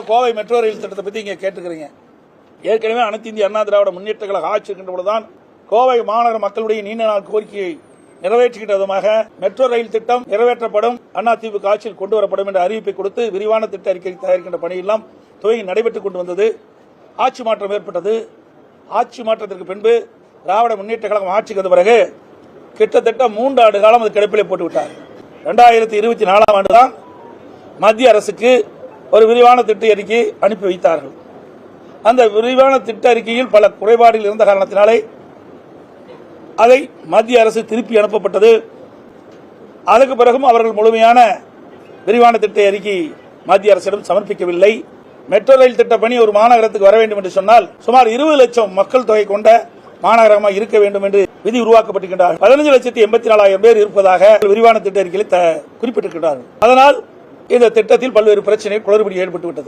Kovai metro rail திட்டத்தை பத்தி இங்க கேட்டுக்கிறீங்க. ஏற்கனவே அனைத்து இந்திய அண்ணா திராவிட முன்னேற்ற கழக ஆட்சி இருக்கின்ற பொழுதுதான் கோவை மாநகர மக்களுடைய நீண்ட நாள் கோரிக்கையை நிறைவேற்றுகின்ற விதமாக மெட்ரோ ரயில் திட்டம் நிறைவேற்றப்படும் அண்ணா அதிமுக ஆட்சியில் கொண்டு வரப்படும் என்ற அறிவிப்பை கொடுத்து விரிவான திட்ட அறிக்கை தயாரிக்கின்ற பணியெல்லாம் துவங்கி நடைபெற்றுக் கொண்டு வந்தது. ஆட்சி மாற்றம் ஏற்பட்டது. ஆட்சி மாற்றத்திற்கு பின்பு திராவிட முன்னேற்ற கழகம் ஆட்சிக்கு வந்த பிறகு கிட்டத்தட்ட மூன்று ஆண்டு காலம் அது கிடப்பிலே போட்டுவிட்டார். ரெண்டாயிரத்தி இருபத்தி நாலாம் ஆண்டு தான் மத்திய அரசுக்கு ஒரு விரிவான திட்ட அறிக்கை அனுப்பி வைத்தார்கள். அந்த விரிவான திட்ட அறிக்கையில் பல குறைபாடுகள் இருந்த காரணத்தினாலே அதை மத்திய அரசு திருப்பி அனுப்பப்பட்டது. அதற்கு பிறகும் அவர்கள் முழுமையான விரிவான திட்ட அறிக்கை மத்திய அரசிடம் சமர்ப்பிக்கவில்லை. மெட்ரோ ரயில் திட்ட பணி ஒரு மாநகரத்துக்கு வர வேண்டும் என்று சொன்னால் சுமார் இருபது லட்சம் மக்கள் தொகை கொண்ட மாநகரமாக இருக்க வேண்டும் என்று விதி உருவாக்கப்பட்டிருக்கின்றார் பதினஞ்சு லட்சத்தி எண்பத்தி நாலாயிரம் பேர் இருப்பதாக விரிவான திட்ட அறிக்கையில் த- குறிப்பிட்டிருக்கிறார்கள் அதனால் இந்த திட்டத்தில் பல்வேறு பிரச்சனை குளறுபடி ஏற்பட்டுவிட்டது